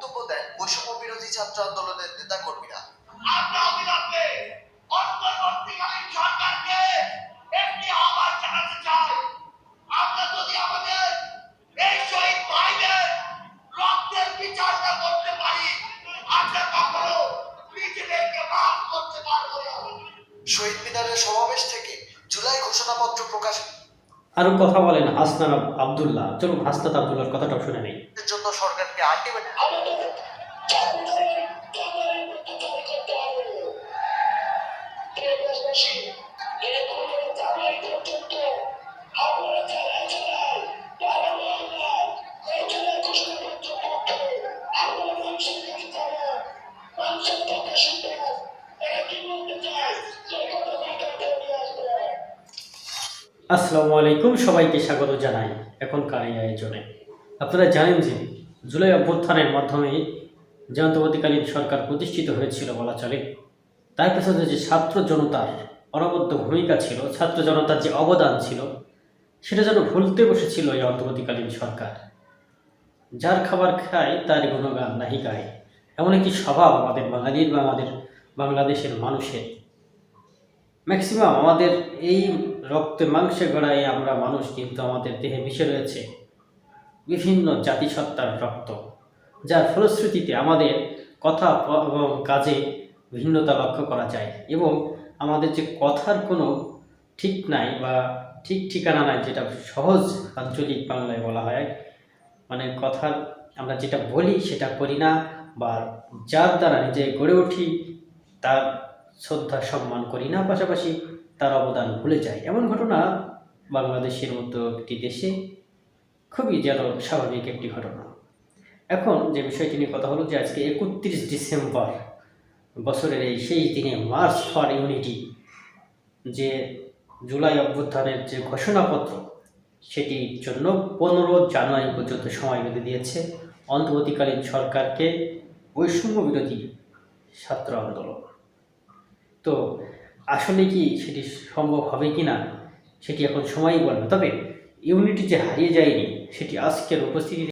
বক্তব্য দেন বৈষম্য বিরোধী ছাত্র আন্দোলনের নেতা কর্মীরা আমরা অবিলম্বে অন্তর্বর্তীকালীন সরকারকে একটি আহ্বান জানাতে চাই। আমরা যদি আমাদের এই শহীদ ভাইদের রক্তের বিচার না করতে পারি আমরা কখনো নিজেদেরকে মাফ করতে পারব না। শহীদ মিনারের সমাবেশ থেকে জুলাই ঘোষণাপত্র প্রকাশ আরও কথা বলেন হাসনান আবদুল্লাহ। চলুন হাসনাত আবদুল্লাহর কথাটা শুনে নেই। এর জন্য নিয়ে আসবেন আসসালামু আলাইকুম সবাইকে স্বাগত জানাই এখনকার এই আয়োজনে। আপনারা জানেন যে জুলাই অভ্যুত্থানের মাধ্যমে যে অন্তর্বর্তীকালীন সরকার প্রতিষ্ঠিত হয়েছিল বলা চলে। তার পেছনে যে ছাত্র জনতার অনবদ্য ভূমিকা ছিল, ছাত্র জনতার যে অবদান ছিল, সেটা যেন ভুলতে বসেছিল এই অন্তর্বর্তীকালীন সরকার। যার খাবার খায়, তার গুণগান নাহি গায়। এমন একটি স্বভাব আমাদের বাঙালির বা আমাদের বাংলাদেশের মানুষের। ম্যাক্সিমাম আমাদের এই রক্তে মাংসে গড়াই আমরা মানুষ, কিন্তু আমাদের দেহে মিশে রয়েছে বিভিন্ন জাতিসত্তার রক্ত, যার ফলশ্রুতিতে আমাদের কথা এবং কাজে ভিন্নতা লক্ষ্য করা যায় এবং আমাদের যে কথার কোনো ঠিক নাই বা ঠিক ঠিকানা নাই, যেটা সহজ আঞ্চলিক বাংলায় বলা হয় মানে কথার আমরা যেটা বলি সেটা করি না বা যার দ্বারা নিজে গড়ে উঠি, তার শ্রদ্ধা, সম্মান করি না, পাশাপাশি তার অবদান ভুলে যায় এমন ঘটনা বাংলাদেশের মতো একটি দেশে খুবই যেন স্বাভাবিক একটি ঘটনা। এখন যে বিষয়টি নিয়ে কথা হলো যে আজকে একত্রিশ ডিসেম্বর বছরের এই সেই দিনে মার্চ ফর ইউনিটি যে জুলাই অভ্যুত্থানের যে ঘোষণাপত্র সেটির জন্য পনেরো জানুয়ারি পর্যন্ত সময় বেঁধে দিয়েছে। অন্তর্বর্তীকালীন সরকারকে বৈষম্য বিরোধী ছাত্র আন্দোলন। তো আসলে কি সেটি সম্ভব হবে কি না সেটি এখন সময়ই বলবে তবে ইউনিটি যে হারিয়ে যায়নি সেটি আজকের উপস্থিতি